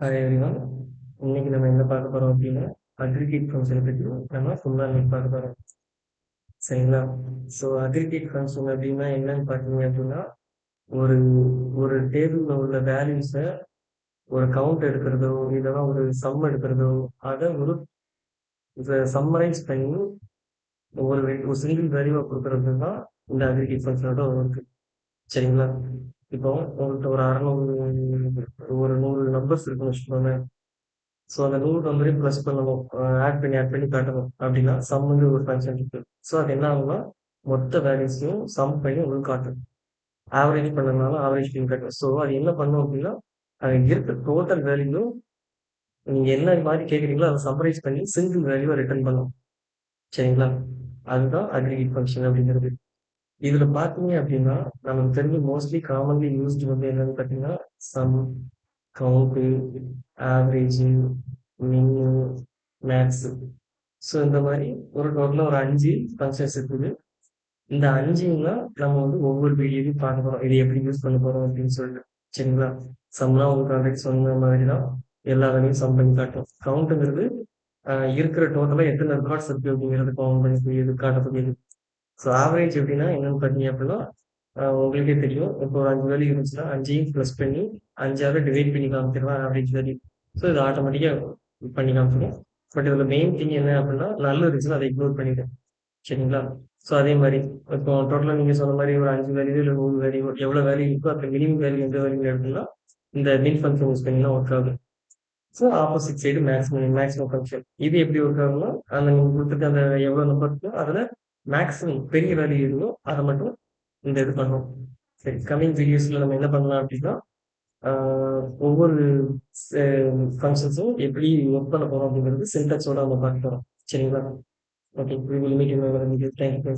Hi இன்னைக்கு நம்ம என்ன பார்க்க போறோம் அப்படின்னா அக்ரிகேட் ஃபங்க்ஷனை பற்றி நம்ம ஃபுல்லாக இன்னைக்கு பார்க்க போறோம். சரிங்களா? ஸோ அக்ரிகேட் ஃபங்க்ஷன் அப்படின்னா என்னன்னு பார்த்தீங்க அப்படின்னா ஒரு ஒரு டேபிளில் உள்ள வேல்யூஸை ஒரு கவுண்ட் எடுக்கிறதோ இல்லைன்னா ஒரு சம் எடுக்கிறதோ அதை ஒரு சம்மரைஸ் பண்ணி ஒரு ஒரு சிங்கிள் வேல்யூவாக கொடுக்கறது தான் இந்த அக்ரிகேட் ஃபங்க்ஷனோட ஒர்க்கு சரிங்களா? இப்போ உங்கள்கிட்ட ஒரு அறநூறு ஒரு நூறு நம்பர்ஸ் இருக்குன்னு வச்சுக்கோங்க ஸோ அந்த நூறு நம்பரையும் ப்ளஸ் பண்ணணும். ஆட் பண்ணி ஆட் பண்ணி காட்டணும். அப்படின்னா சம் வந்து ஒரு ஃபங்க்ஷன் இருக்கு. ஸோ அது என்ன ஆகும்னா மொத்த வேல்யூஸையும் சம் பண்ணி உங்களுக்கு காட்டும். ஆவரேஜ் பண்ணனால ஆவரேஜ் பண்ணி காட்டும். ஸோ அது என்ன பண்ணும் அப்படின்னா அது இருக்க. டோட்டல் வேல்யூ நீங்க என்ன மாதிரி கேட்குறீங்களோ அதை சம்மரைஸ் பண்ணி சிங்கிள் வேல்யூவை ரிட்டர்ன் பண்ணும். சரிங்களா? அதுதான் அக்ரிகேட் ஃபங்க்ஷன் அப்படிங்கிறது. இதுல பாத்தீங்க அப்படின்னா நமக்கு தெரிஞ்சு மோஸ்ட்லி காமன்லி யூஸ்டு வந்து என்னன்னு பாத்தீங்கன்னா சம் கவுண்ட் ஆவரேஜ் மின்னு மேக்ஸ் ஸோ இந்த மாதிரி ஒரு டோட்டலாக ஒரு அஞ்சு ஃபங்க்ஷன்ஸ் இருக்குது. இந்த அஞ்சுன்னா நம்ம வந்து ஒவ்வொரு வீடியோலையும் பார்க்க போறோம். இது எப்படி யூஸ் பண்ண போறோம் அப்படின்னு சொல்லிட்டு. சரிங்களா? சம்லாம் உங்களுக்கு ஆல்ரெடி சொன்ன மாதிரி தான் எல்லா வேலையும் சம் பண்ணி காட்டும் கவுண்ட்டுங்கிறது இருக்கிற டோட்டலாக எத்தனை ரெக்கார்ட்ஸ் இருக்கு அப்படிங்கிறது கவுண்ட் பண்ணி இது காட்டக்கூடியது. ஸோ ஆவரேஜ் எப்படின்னா என்னன்னு பார்த்தீங்க அப்படின்னா உங்களுக்கே தெரியும். இப்போ ஒரு அஞ்சு வேல்யூ இருந்துச்சுன்னா அஞ்சையும் ப்ளஸ் பண்ணி அஞ்சாவது டிவைட் பண்ணி காமிச்சிருவேன் ஆவரேஜ் வேல்யூ ஸோ இது ஆட்டோமேட்டிக்காக பண்ணி காமிச்சிடும் பட் இதில் மெயின் திங் என்ன அப்படின்னா நல்ல இருந்துச்சுன்னா அதை இக்னோர் பண்ணிடுறேன் சரிங்களா? ஸோ அதே மாதிரி இப்போ டோட்டலாக நீங்கள் சொன்ன மாதிரி ஒரு அஞ்சு வேல்யூ இல்லை மூணு வேல்யூ எவ்வளோ வேல்யூ இருக்கோ அந்த மினிமம் வேல்யூ எந்த வேல்யூ எடுத்தோம்னா இந்த மின் ஃபங்க்ஷன் யூஸ் தான் ஒர்க் ஆகும். So opposite side maximum maximum function இது எப்படி ஒர்க் ஆகும்னா அந்த நீங்கள் கொடுத்துருக்க அந்த எவ்வளோ நம்பர் இருக்கோ அதில் மேக்ஸிமம் பெரிய வேல்யூ இருந்தோ அதை மட்டும் இந்த இது பண்ணும் சரி கம்மிங் வீடியோஸில் நம்ம என்ன பண்ணலாம் அப்படின்னா ஒவ்வொரு ஃபங்க்ஷன்ஸும் எப்படி ஒர்க் பண்ண போகிறோம் அப்படிங்கிறது சின்டெக்ஸோட நம்ம பார்க்க போகிறோம் சரிங்களா? Okay thank you